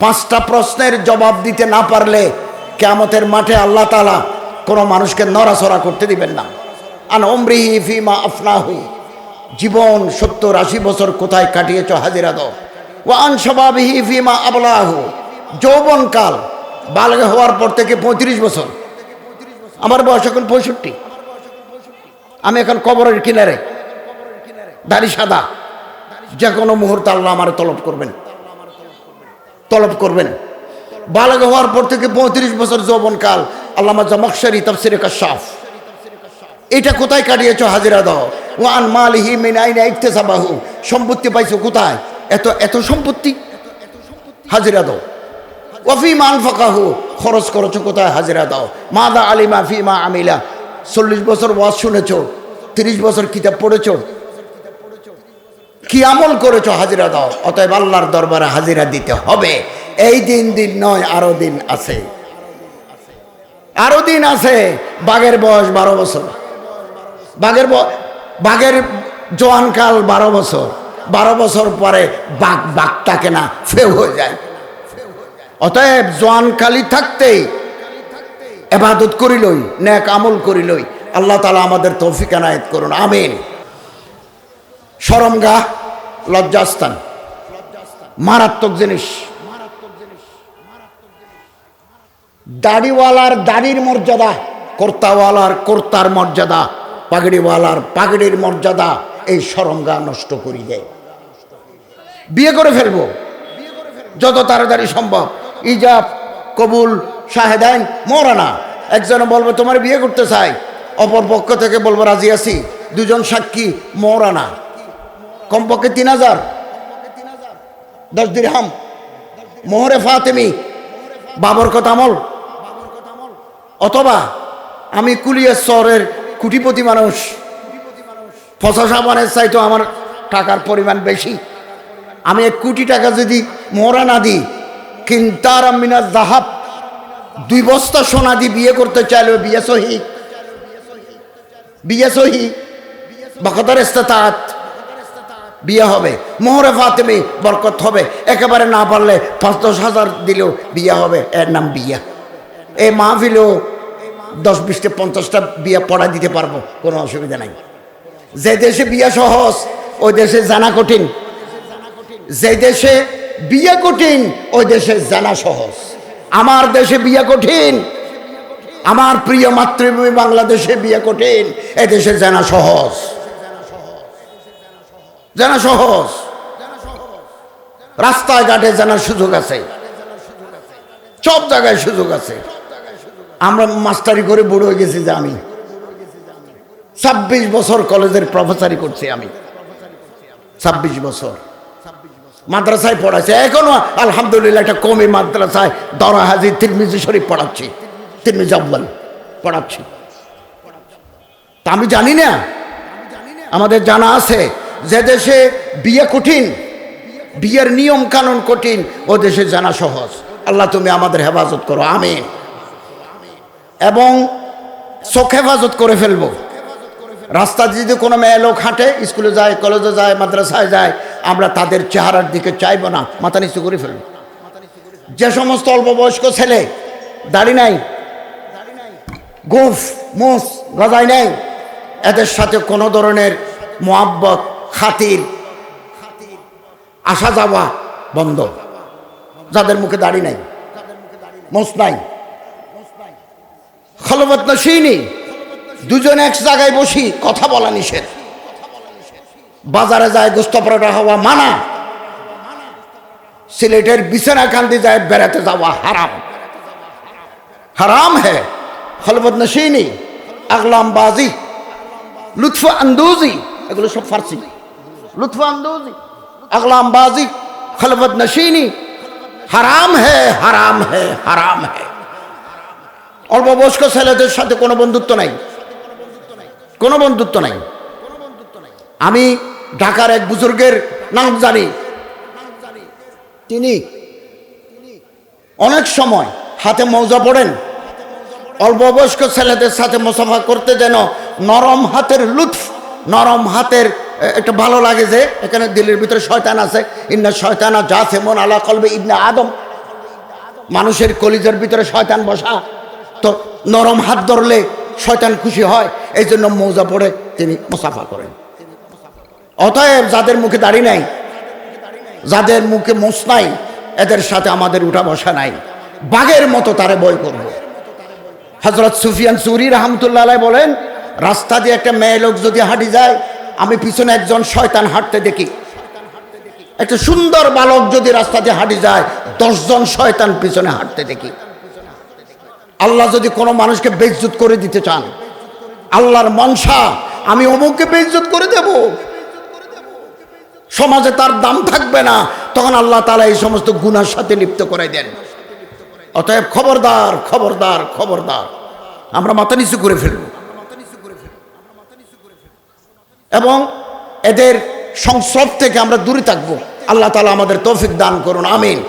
পাঁচটা প্রশ্নের জবাব দিতে না পারলে কেয়ামতের মাঠে আল্লাহ তালা কোনো মানুষকে নড়াচড়া করতে দিবেন না। আন অমরিহি ফিমা আফনাহু, জীবন সত্তর আশি বছর কোথায় কাটিয়েছ হাজিরা দাও। ও আন সবাবিহি ফিমা আবলাহু, যৌবনকাল বালগে হওয়ার পর থেকে পঁয়ত্রিশ বছর। আমার বয়স এখন পঁয়ষট্টি। আমি এখন কবরের কিনারে, দাড়ি সাদা। যে কোনো মুহূর্তে আল্লাহ আমার তলব করবেন। তলব করবেন। বালক হওয়ার পর থেকে পঁয়ত্রিশ বছর যৌবনকাল আল্লামা জামকশারি তফসিরে কাশাফ। এটা কোথায় কাটিয়েছ হাজিরা দাও? ওয়ান মালিহি মিনাইনা ইকতেসাবাহু। সম্পত্তি পাইছো কোথায়? এত এত সম্পত্তি? হাজিরা দাও। ওয়াফি মান ফাকাহু খরচ করেছ কোথায়? হাজিরা দাও। মাদা আলিমা ফি মা আমিলা। চল্লিশ বছর ওয়াজ শুনেছো, তিরিশ বছর কিতাব পড়েছো। কি আমল করেছ? হাজিরা দাও। অতএব আল্লাহর দরবারে হাজিরা দিতে হবে। এই দিন দিন নয়, আরও দিন আছে। আরও দিন আছে, বাঘের বয়স বারো বছর। বাঘের বাঘের জোয়ানকাল বারো বছর। বারো বছর পরে বাঘ বাঘ থাকে না ফেউ হয়ে যায়। অতএব জোয়ানকালি থাকতেই এবাদত করিলই ন্যাক আমল করিলই আল্লাহ তালা আমাদের তৌফিক আনায়ত করুন, আমিন। সরমগা, লজ্জাস্থান। মারাত্মক জিনিস। দাড়িওয়ালার দাড়ির মর্যাদা, কর্তাওয়ালার কর্তার মর্যাদা, পাগড়িওয়ালার পাগড়ির মর্যাদা এই সরঙ্গা নষ্ট করি দেয়। বিয়ে করে ফেলব। যত তাড়াতাড়ি সম্ভব। ইজাব, কবুল, শাহেদাইন মরানা একজনে বলবে, তোমার বিয়ে করতে চাই। অপর পক্ষ থেকে বলব, রাজি আছি। দুজন সাক্ষী মরানা কমপক্ষে তিন হাজার। দশ দিরহাম। মোহরে ফাতেমি। বাবর আমল। অথবা আমি কুলিয়েশ্বরের কুটিপতি মানুষ। ফসা সাবানের চাইতো আমার টাকার পরিমাণ বেশি। আমি এক কোটি টাকা যদি মোহরা না দিই, কিন্তার মিনার জাহাব দুই বস্তা সোনা দিয়ে বিয়ে করতে চাইলে বিয়ে সহি। বিয়ে সহি। বকদর ইস্তাত বিয়ে হবে। মোহরে ফাতেমি বরকত হবে। একেবারে না পারলে পাঁচ দশ হাজার দিলেও বিয়ে হবে। এর নাম বিয়া। এই মাহফিলেও দশ বিশটা, পঞ্চাশটা বিয়ে পড়া দিতে পারব, কোনো অসুবিধা নাই। যে দেশে বিয়া সহজ, ওই দেশে জানা কঠিন। যে দেশে বিয়ে কঠিন, ওই দেশে জানা সহজ। আমার দেশে বিয়া কঠিন, আমার প্রিয় মাতৃভূমি বাংলাদেশে বিয়ে কঠিন, এ দেশে জানা সহজ। জানা সহজ। রাস্তায় ঘাটে জানার সুযোগ আছে। সব জায়গায় সুযোগ আছে। আমরা মাস্টারি করে বুড়ো হয়ে গেছি যে আমি। ছাব্বিশ বছর কলেজের প্রফেসরি করছি আমি। ছাব্বিশ বছর। মাদ্রাসায় পড়াচ্ছে এখনও আলহামদুলিল্লাহ একটা কমই মাদ্রাসায় দরা হাজির তিরমিজি শরীফ পড়াচ্ছি। তিরমিজ আব্বাল পড়াচ্ছি। তা আমি জানি না। আমাদের জানা আছে যে দেশে বিয়ে কঠিন, বিয়ের নিয়ম কানুন কঠিন, ও দেশে জানা সহজ। আল্লাহ তুমি আমাদের হেফাজত করো। আমিন। এবং চোখ হেফাজত করে ফেলব। রাস্তা যদি কোনো মেয়ে লোক হাঁটে, স্কুলে যায়, কলেজে যায়, মাদ্রাসায় যায়, আমরা তাদের চেহারার দিকে চাইব না, মাথা নিচু করে ফেলব। যে সমস্ত অল্প বয়স্ক ছেলে, দাড়ি নাই, গোফ, মোস, গজাই নেই, এদের সাথে কোনো ধরনের মোহাব্বত খাতির, আসা যাওয়া বন্ধ। যাদের মুখে দাড়ি নাই, মোস নাই। খলবত নসিনী, দুজন এক জায়গায় বসি কথা বলা নিষেধ। বাজারে যায় গোস্ত পরোটা হওয়া মানা। সিলেটের বিছানা কান্দি যায় বেড়াতে যাওয়া হারাম। হারাম হ্যাঁ খলবত নসিনী আগলাম বাজি লুৎফ আন্দোজি, এগুলো সব ফার্সি। লুৎফ আন্দোজি আগলাম বাজি খলবত নসিনী, হারাম হে হারাম হে হারাম হে। অল্প বয়স্ক ছেলেদের সাথে কোনো বন্ধুত্ব নাই। কোনো বন্ধুত্ব নাই। আমি ঢাকার এক বুজুর্গের নাম জানি। তিনি অনেক সময় হাতে মৌজা পড়েন। অল্প বয়স্ক ছেলেদের সাথে মোসাফা করতে যেন নরম হাতের লুৎফ, নরম হাতের একটা ভালো লাগে যে, এখানে দিল্লির ভিতরে শয়তান আছে। ইন্না শয়তানা যা মন আলা কলবে ইবনে আদম। মানুষের কলিজার ভিতরে শয়তান বসা। নরম হাত ধরলে শয়তান খুশি হয় এই জন্য মৌজা পড়ে তিনি মুসাফা করেন। অতএব যাদের মুখে দাড়ি নাই, যাদের মুখে মোষ নাই, এদের সাথে আমাদের উঠা বসা নাই। বাঘের মতো তারে বই করব। হজরত সুফিয়ান সুরি রহমতুল্লাহ বলেন, রাস্তা দিয়ে একটা মেয়ে লোক যদি হাঁটি যায়, আমি পিছনে একজন শয়তান হাঁটতে দেখি। একটা সুন্দর বালক যদি রাস্তা দিয়ে হাঁটি যায়, দশজন শয়তান পিছনে হাঁটতে দেখি। আল্লাহ যদি কোনো মানুষকে বেইজ্জত করে দিতে চান, আল্লাহর মনসা, আমি অমুককে বেইজ্জত করে দেব। সমাজে তার দাম থাকবে না, তখন আল্লাহ তালা এই সমস্ত গুনার সাথে লিপ্ত করে দেন। অতএব খবরদার খবরদার খবরদার। আমরা মাথা নিচু করে ফেলব। এবং এদের সংস্রব থেকে আমরা দূরে থাকব। আল্লাহ তালা আমাদের তৌফিক দান করুন, আমিন।